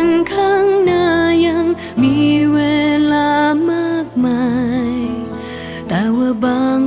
ง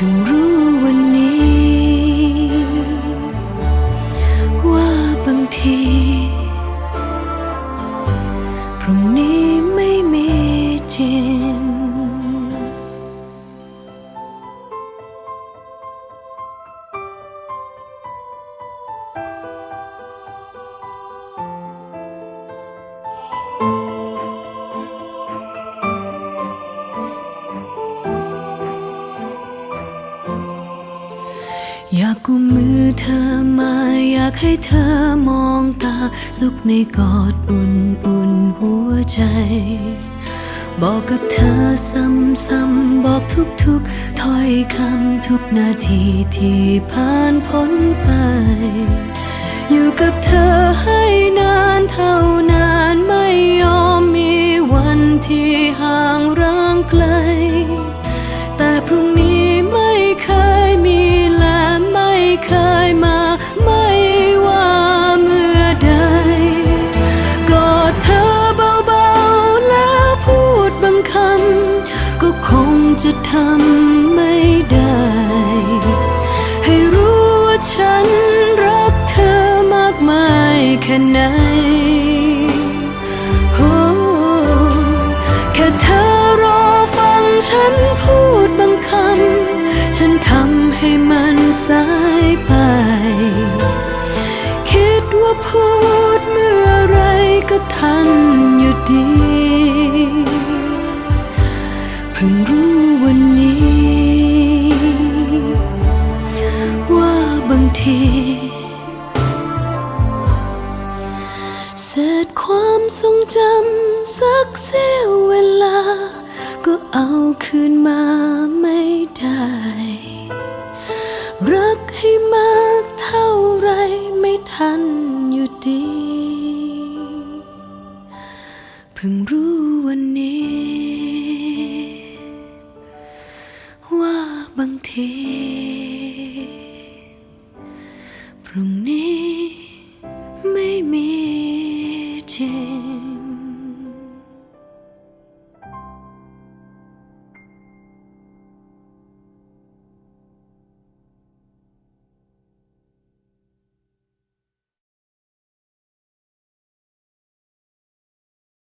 พิ่งรู้วันนี้ ว่าบางที พรุ่งนี้ไม่มีจริง อยากกุมมือเธอมา อยากให้เธอมองตา สุขในกอดอุ่นอุ่นหัวใจ บอกกับเธอซ้ำๆบอกทุกๆถ้อยคำทุกนาทีที่ผ่านพ้นไป อยู่กับเธอให้นานเท่านานไม่ จะทำไม่ได้ ให้รู้ว่าฉันรักเธอมากมายแค่ไหนโอ้แค่เธอรอฟังฉันพูดบางคำ ฉันทำให้มันสายไป คิดว่าพูดเมื่อไรก็ทันอยู่ดี บางทีเศษความทรงจำสักเสี้ยวเวลา ก็เอาคืนมาไม่ได้ รักให้มากเท่าไรไม่ทันอยู่ดี เพิ่งรู้วันนี้ ว่าบางที